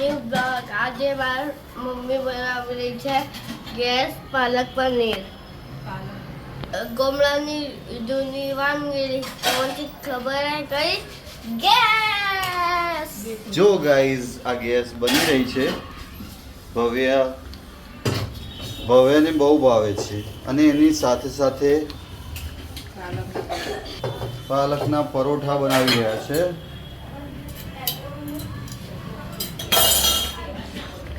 માર મમ્મી બનાવી રહી છે ગેસ પાલક પનીર. ગોમડાની જૂની વાનગી તમને ખબર હે કઈ? ગેસ! જો ગાઈઝ આ ગેસ બની રહી છે. ભવ્ય ભવ્યને બહુ ભાવે છે. અને એની સાથે સાથે પાલકના પરોઠા બનાવી રહ્યા છે.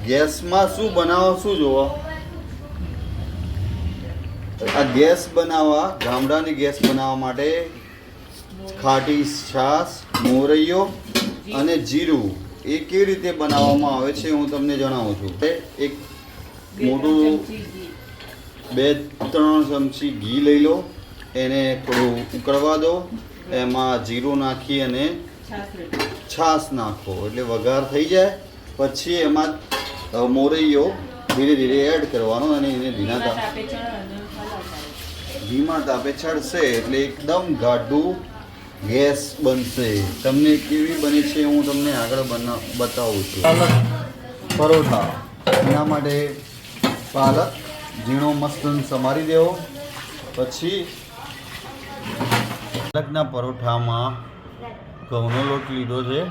ગેસમાં શું બનાવો શું જોવો આ ગેસ બનાવવા ગામડાની ગેસ બનાવવા માટે ખાટી છાશ મોરૈયો અને જીરું. એ કેવી રીતે બનાવવામાં આવે છે હું તમને જણાવું છું. એક મોટું બે ત્રણ ચમચી ઘી લઈ લો. એને થોડું ઉકળવા દો. એમાં જીરું નાખી અને છાશ નાખો. એટલે વઘાર થઈ જાય. પછી એમાં મોરૈયો ધીરે ધીરે એડ કરવાનો અને એને ધીમા તાપે ધીમા તાપે ચડશે એટલે એકદમ ગાઢું ગેસ બનશે. તમને કેવી બને છે હું તમને આગળ બના બતાવું છું. પરોઠા. એના માટે પાલક ઝીણો મસ્ત સમારી દેવો. પછી પાલકના પરોઠામાં ઘઉંનો લોટ લીધો છે.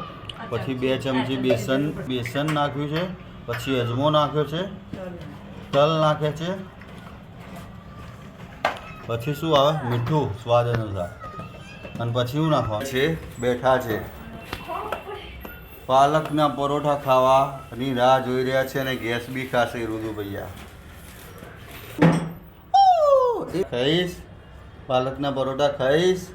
પછી બે ચમચી બેસન બેસન નાખ્યું છે. પછી અજમો નાખ્યો છે. તલ નાખે છે. પછી શું આવે? મીઠું, સ્વાદ અનુસાર. અને પછી શું નાખવા છે, બેઠા છે. પાલકના પરોઠા ખાવાની રાહ જોઈ રહ્યા છે અને ગેસ બી ખાશે રુદુ ભૈયા ખાઈશ, પાલકના પરોઠા ખાઈશ.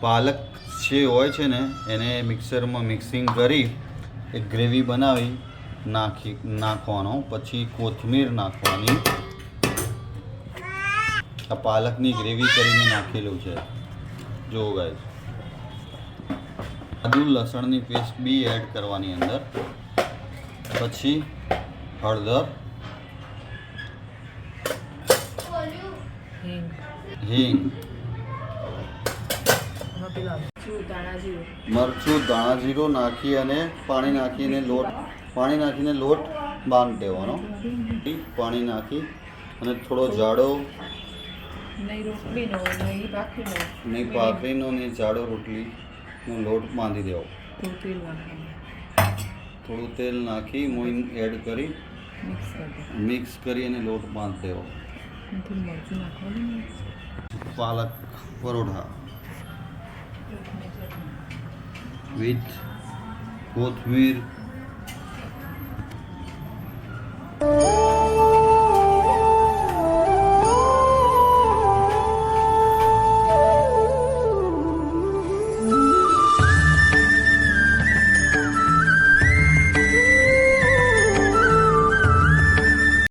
પાલક જે હોય છે ને, એને મિક્સરમાં મિક્સિંગ કરી એક ગ્રેવી બનાવી નાખી નાખવાનો પછી કોથમીર નાખવાની. આ પાલકની ગ્રેવી કરીને નાખેલું છે. જુઓ ગાઈસ આદુ લસણની પેસ્ટ બી એડ કરવાની અંદર. પછી હળદર હિંગ. મરચું ધાણા જીરું નાખી અને પાણી નાખીને લોટ પાણી નાખીને લોટ બાંધ દેવાનો. પાણી નાખી અને થોડો જાડો નહીં ને પાકરીનો નહીં જાડો રોટલીનો લોટ બાંધી દેવો. થોડું તેલ નાખી મોઈન એડ કરી મિક્સ કરી અને લોટ બાંધી દેવો. પાલક પરોઠા. વિથ કોથમીર